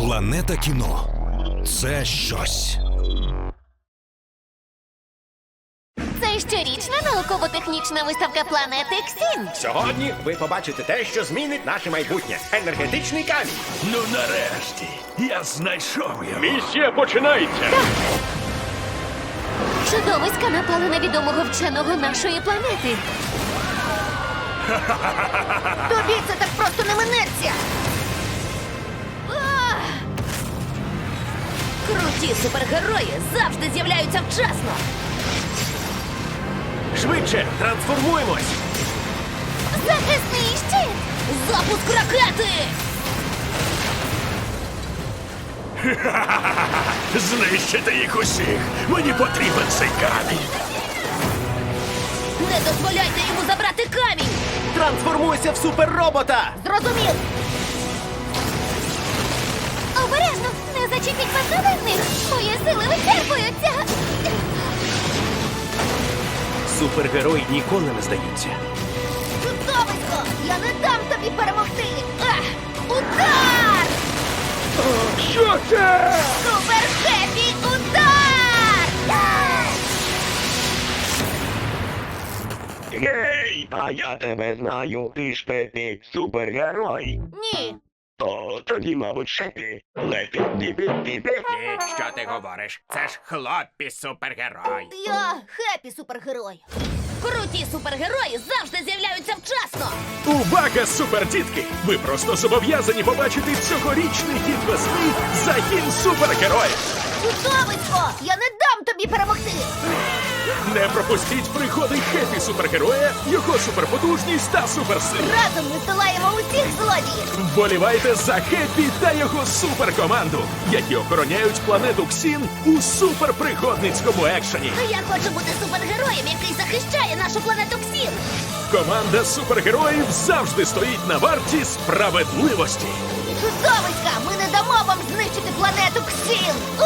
Планета кіно це щось. Це щорічна науково-технічна виставка планети Ксін. Сьогодні ви побачите те, що змінить наше майбутнє. Енергетичний камінь. Ну нарешті я знайшов його. Місія починається. Чудовиська напали на відомого вченого нашої планети. Круті супергерої завжди з'являються вчасно. Швидше трансформуємось. Захисний щит! Запуск ракети! Знищити їх усіх. Мені потрібен цей камінь. Не дозволяйте йому забрати камінь! Трансформуйся в суперробота. Зрозумів! Обережно! Не зачепіть бездоленних! Мої сили вичерпуються! Супергерої ніколи не здаються. Чудовисько! Я не дам тобі перемогти! Ах! Удар! Що це? Супер хеппі удар! Гей, а я тебе знаю, ти ж певний супергерой. Ні! То тоді, мабуть, ще ти. Лепі, піпі, Ні, Що ти говориш? Це ж хлопі супергерой. Я хеппі супергерой! Круті супергерої завжди з'являються вчасно. Увага, супердітки! Ви просто зобов'язані побачити цьогорічний хід весни загін супергероїв. Чудовисько! Я не дам тобі перемогти! Не пропустіть приходи хепі супергероя, його суперпотужність та суперсили. Разом ми здолаємо усіх злодіїв! Вболівайте за Хеппі та його суперкоманду, які охороняють планету Ксін у суперпригодницькому екшені. Я хочу бути супергероєм, який захищає нашу планету Ксін. Команда супергероїв завжди стоїть на варті справедливості. Чудовиська! Ми не дамо вам знищити планету Ксіл! А!